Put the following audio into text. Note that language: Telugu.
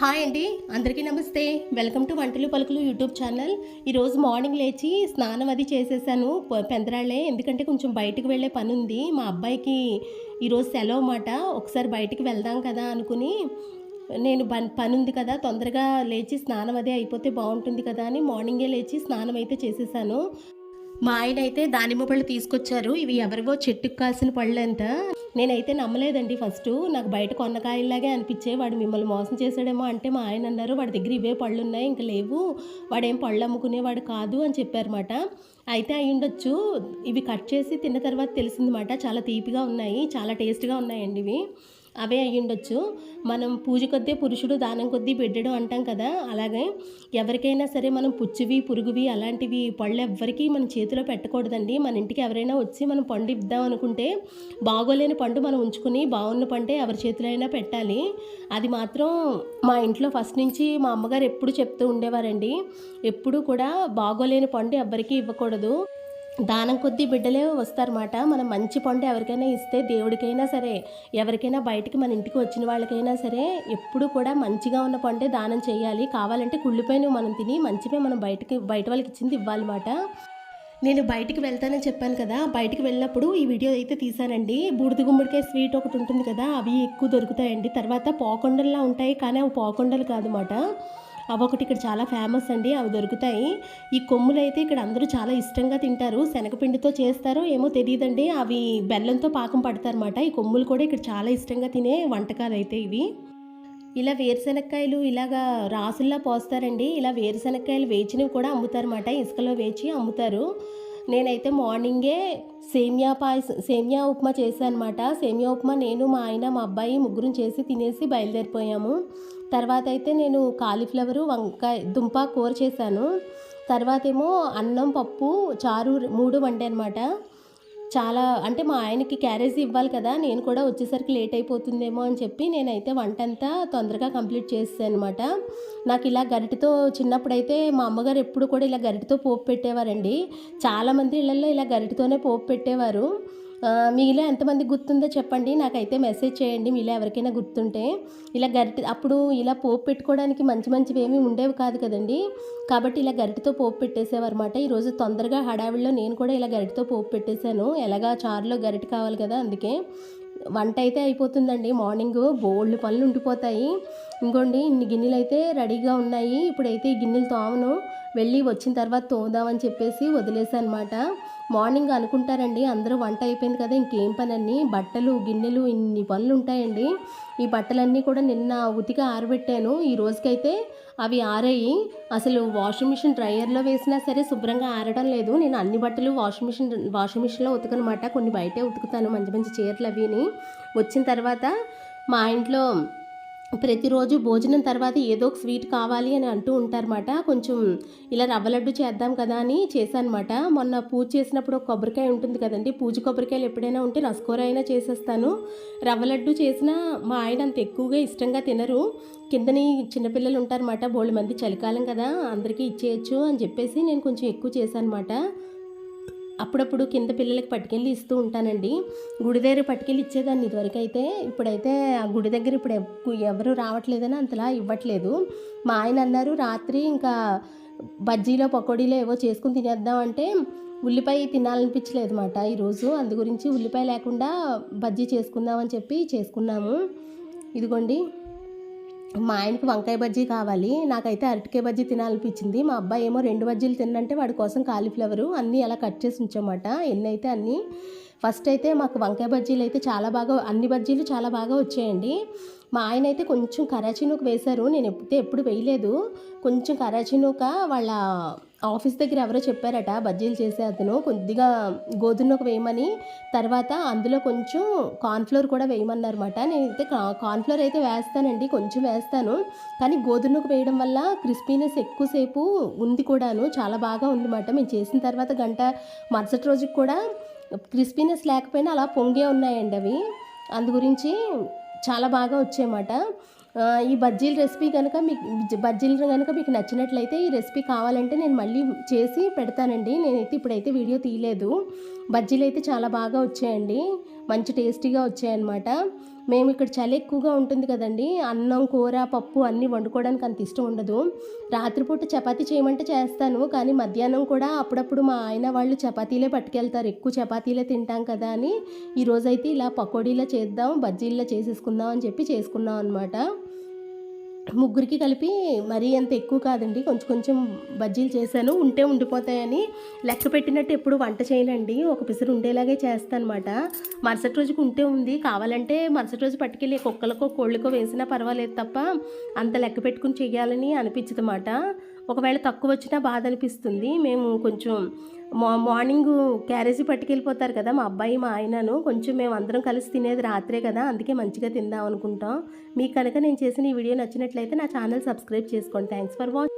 హాయ్ అండి అందరికీ నమస్తే. వెల్కమ్ టు వంటలు పలుకులు యూట్యూబ్ ఛానల్. ఈరోజు మార్నింగ్ లేచి స్నానం అది చేసేసాను. పెందరాళ్ళే ఎందుకంటే కొంచెం బయటకు వెళ్ళే పని ఉంది. మా అబ్బాయికి ఈరోజు సెలవు మాట ఒకసారి బయటికి వెళ్దాం కదా అనుకుని నేను పని ఉంది కదా తొందరగా లేచి స్నానం అదే అయిపోతే బాగుంటుంది కదా అని మార్నింగే లేచి స్నానం అయితే చేసేసాను. మా ఆయన అయితే దానిమ్మ పళ్ళు తీసుకొచ్చారు. ఇవి ఎవరివో చెట్టుకు కాసిన పళ్ళు అంట నేనైతే నమ్మలేదండి ఫస్ట్. నాకు బయట కొన్నకాయల్లాగే అనిపించే వాడు మిమ్మల్ని మోసం చేశాడేమో అంటే మా ఆయన అన్నారు వాడి దగ్గర ఇవే పళ్ళు ఉన్నాయి ఇంకా లేవు. వాడేం పళ్ళు అమ్ముకునేవాడు కాదు అని చెప్పారన్నమాట. అయితే అయి ఉండొచ్చు. ఇవి కట్ చేసి తిన్న తర్వాత తెలిసిందన్నమాట. చాలా తీపిగా ఉన్నాయి చాలా టేస్ట్గా ఉన్నాయండి ఇవి. అవే అయి ఉండొచ్చు మనం పూజ కొద్దీ పురుషుడు దానం కొద్దీ బిడ్డడు అంటాం కదా. అలాగే ఎవరికైనా సరే మనం పుచ్చివి పురుగువి అలాంటివి పళ్ళు ఎవ్వరికీ మన చేతిలో పెట్టకూడదండి. మన ఇంటికి ఎవరైనా వచ్చి మనం పండు ఇద్దాం అనుకుంటే బాగోలేని పండు మనం ఉంచుకుని బాగున్న పంటే ఎవరి చేతిలో అయినా పెట్టాలి. అది మాత్రం మా ఇంట్లో ఫస్ట్ నుంచి మా అమ్మగారు ఎప్పుడు చెప్తూ ఉండేవారండి. ఎప్పుడు కూడా బాగోలేని పండు ఎవ్వరికీ ఇవ్వకూడదు. దానం కొద్దీ బిడ్డలే వస్తారన్నమాట. మనం మంచి పండు ఎవరికైనా ఇస్తే దేవుడికైనా సరే ఎవరికైనా బయటికి మన ఇంటికి వచ్చిన వాళ్ళకైనా సరే ఎప్పుడు కూడా మంచిగా ఉన్న పండే దానం చేయాలి. కావాలంటే కుళ్ళిపోయినవి మనం తిని మంచివే మనం బయటకి బయట వాళ్ళకి ఇచ్చింది ఇవ్వాలన్నమాట. నేను బయటికి వెళ్తానని చెప్పాను కదా బయటికి వెళ్ళినప్పుడు ఈ వీడియో అయితే తీసానండి బూడిద గుమ్మడికాయ స్వీట్ ఒకటి ఉంటుంది కదా అవి ఎక్కువ దొరుకుతాయండి. తర్వాత పోకొండల్లా ఉంటాయి కానీ అవి పోకొండలు కాదన్నమాట. అవి ఒకటి ఇక్కడ చాలా ఫేమస్ అండి అవి దొరుకుతాయి. ఈ కొమ్ములు అయితే ఇక్కడ అందరూ చాలా ఇష్టంగా తింటారు. శనగపిండితో చేస్తారో ఏమో తెలియదండి అవి బెల్లంతో పాకం పడతారనమాట ఈ కొమ్ములు కూడా ఇక్కడ చాలా ఇష్టంగా తినే వంటకాలు అయితే ఇవి. ఇలా వేరుశనక్కాయలు ఇలాగా రాసుల్లా పోస్తారండి. ఇలా వేరుశనక్కాయలు వేచినవి కూడా అమ్ముతారన్నమాట. ఇసుకలో వేచి అమ్ముతారు. నేనైతే మార్నింగే సేమియా పాయసం సేమియా ఉప్మా చేశానమాట. అనమాట సేమియా ఉప్మా నేను మా ఆయన మా అబ్బాయి ముగ్గురం చేసి తినేసి బయలుదేరిపోయాము. తర్వాత అయితే నేను కాలీఫ్లవరు వంకాయ దుంప కూర చేశాను. తర్వాత ఏమో అన్నం పప్పు చారు మూడు వండే అనమాట చాలా అంటే మా ఆయనకి క్యారేజ్ ఇవ్వాలి కదా నేను కూడా వచ్చేసరికి లేట్ అయిపోతుందేమో అని చెప్పి నేనైతే వంట అంతా తొందరగా కంప్లీట్ చేసాను అనమాట నాకు ఇలా గరిటతో చిన్నప్పుడైతే మా అమ్మగారు ఎప్పుడు కూడా ఇలా గరిటతో పోపు పెట్టేవారండి. చాలామంది ఇళ్ళల్లో ఇలా గరిటతోనే పోపు పెట్టేవారు. మీలో ఎంతమంది గుర్తుందో చెప్పండి. నాకైతే మెసేజ్ చేయండి మీలో ఎవరికైనా గుర్తుంటే. ఇలా గరిటె అప్పుడు ఇలా పోపు పెట్టుకోవడానికి మంచి మంచివి ఏమీ ఉండేవి కాదు కదండి. కాబట్టి ఇలా గరిటతో పోపు పెట్టేసేవారన్నమాట. ఈరోజు తొందరగా హడావిడిలో నేను కూడా ఇలా గరిటతో పోపు పెట్టేశాను. ఎలాగా చారులో గరిటె కావాలి కదా అందుకే. వంట అయితే అయిపోతుందండి. మార్నింగ్ బోల్డ్ పనులు ఉండిపోతాయి. ఇంకోండి ఇన్ని గిన్నెలు అయితే రెడీగా ఉన్నాయి. ఇప్పుడైతే ఈ గిన్నెలు తోమను. వెళ్ళి వచ్చిన తర్వాత తోదామని చెప్పేసి వదిలేసాను అనమాట మార్నింగ్ అనుకుంటారండి. అందరూ వంట అయిపోయింది కదా ఇంకేం పని అన్ని బట్టలు గిన్నెలు ఇన్ని పనులు ఉంటాయండి ఈ బట్టలన్నీ కూడా నిన్న ఉతికి ఆరబెట్టాను. ఈ రోజుకైతే అవి ఆరాయి. అసలు వాషింగ్ మిషన్ డ్రయర్లో వేసినా సరే శుభ్రంగా ఆరడం లేదు. నేను అన్ని బట్టలు వాషింగ్ మిషన్ వాషింగ్ మిషన్లో ఉతకనమాట. కొన్ని బయటే ఉతుకుతాను మంచి మంచి చీరలు అవిని. వచ్చిన తర్వాత మా ఇంట్లో ప్రతిరోజు భోజనం తర్వాత ఏదో ఒక స్వీట్ కావాలి అని అంటూ ఉంటారన్నమాట. కొంచెం ఇలా రవ్వ లడ్డు చేద్దాం కదా అని చేశానమాట మొన్న పూజ చేసినప్పుడు ఒక కొబ్బరికాయ ఉంటుంది కదండి పూజ కొబ్బరికాయలు ఎప్పుడైనా ఉంటే రసకూర అయినా చేసేస్తాను. రవ్వ లడ్డు చేసినా మా ఆయన అంత ఎక్కువగా ఇష్టంగా తినరు. కిందని చిన్నపిల్లలు ఉంటారన్నమాట బోళ్ళు మంది చలికాలం కదా అందరికీ ఇచ్చేయచ్చు అని చెప్పేసి నేను కొంచెం ఎక్కువ చేశాను అనమాట అప్పుడప్పుడు కింద పిల్లలకి పట్టుకెళ్ళి ఇస్తూ ఉంటానండి. గుడి దగ్గర పట్టుకెళ్ళి ఇచ్చేదాన్ని ఇదివరకు అయితే ఇప్పుడైతే ఆ గుడి దగ్గర ఇప్పుడు ఎవరు రావట్లేదని అంతలా ఇవ్వట్లేదు. మా ఆయన అన్నారు రాత్రి ఇంకా బజ్జీలో పకోడీలో ఏవో చేసుకుని తినేద్దాం అంటే ఉల్లిపాయ తినాలనిపించలేదు అనమాట ఈరోజు. అందు గురించి ఉల్లిపాయ లేకుండా బజ్జీ చేసుకుందామని చెప్పి చేసుకున్నాము. ఇదిగోండి మా ఆయనకి వంకాయ బజ్జీ కావాలి. నాకైతే అరటికాయ బజ్జీ తినాలనిపించింది. మా అబ్బాయి ఏమో రెండు బజ్జీలు తిన్నంటే వాడి కోసం కాలీఫ్లవరు అన్నీ అలా కట్ చేసి ఉంచామాట. ఎన్ని అయితే అన్నీ. ఫస్ట్ అయితే మాకు వంకాయ బజ్జీలు అయితే చాలా బాగా అన్ని బజ్జీలు చాలా బాగా వచ్చాయండి. మా ఆయన అయితే కొంచెం కరాచీ నూక వేశారు. నేను ఎప్పుడైతే ఎప్పుడు వేయలేదు. కొంచెం కరాచీ నూక వాళ్ళ ఆఫీస్ దగ్గర ఎవరో చెప్పారట బజ్జీలు చేసే అతను. కొద్దిగా గోధుమ నూక వేయమని. తర్వాత అందులో కొంచెం కార్న్ఫ్లోర్ కూడా వేయమన్నారన్నమాట. నేనైతే కార్న్ఫ్లోర్ అయితే వేస్తానండి కొంచెం వేస్తాను. కానీ గోధుమ వేయడం వల్ల క్రిస్పీనెస్ ఎక్కువసేపు ఉంది కూడాను. చాలా బాగా ఉందన్నమాట. మేము చేసిన తర్వాత గంట మరుసటి రోజుకి కూడా క్రిస్పీనెస్ లేకపోయినా అలా పొంగే ఉన్నాయండి అవి. అందు గురించి చాలా బాగా వచ్చాయన్నమాట. ఈ బజ్జీల రెసిపీ కనుక మీకు బజ్జీలు కనుక మీకు నచ్చినట్లయితే ఈ రెసిపీ కావాలంటే నేను మళ్ళీ చేసి పెడతానండి. నేనైతే ఇప్పుడైతే వీడియో తీయలేదు. బజ్జీలు అయితే చాలా బాగా వచ్చాయండి. మంచి టేస్టీగా వచ్చాయన్నమాట. మేము ఇక్కడ చలి ఎక్కువగా ఉంటుంది కదండి. అన్నం కూర పప్పు అన్నీ వండుకోవడానికి అంత ఇష్టం ఉండదు. రాత్రిపూట చపాతీ చేయమంటే చేస్తాను. కానీ మధ్యాహ్నం కూడా అప్పుడప్పుడు మా ఆయన వాళ్ళు చపాతీలే పట్టుకెళ్తారు. ఎక్కువ చపాతీలే తింటాం కదా అని. ఈరోజైతే ఇలా పకోడీలా చేద్దాం బజ్జీల్లో చేసేసుకుందాం అని చెప్పి చేసుకున్నాం అనమాట ముగ్గురికి కలిపి మరీ అంత ఎక్కువ కాదండి. కొంచెం కొంచెం బజ్జీలు చేశాను. ఉంటే ఉండిపోతాయని లెక్క పెట్టినట్టు ఎప్పుడు వంట చేయనండి. ఒక పిసరు ఉండేలాగే చేస్తానమాట. మరుసటి రోజుకి ఉంటే ఉంది. కావాలంటే మరుసటి రోజు పట్టుకెళ్ళి కుక్కలకో కోళ్ళకో వేసినా పర్వాలేదు తప్ప అంత లెక్క పెట్టుకుని చేయాలని అనిపించదన్నమాట. ఒకవేళ తక్కువ వచ్చినా బాధ అనిపిస్తుంది మేము కొంచెం మా మార్నింగ్ క్యారేజీ పట్టుకెళ్ళిపోతారు కదా మా అబ్బాయి మా ఆయనను. కొంచెం మేము అందరం కలిసి తినేది రాత్రే కదా అందుకే మంచిగా తిందాం అనుకుంటాం. మీకు కనుక నేను చేసిన ఈ వీడియో నచ్చినట్లయితే నా ఛానల్ సబ్స్క్రైబ్ చేసుకోండి. Thanks for watching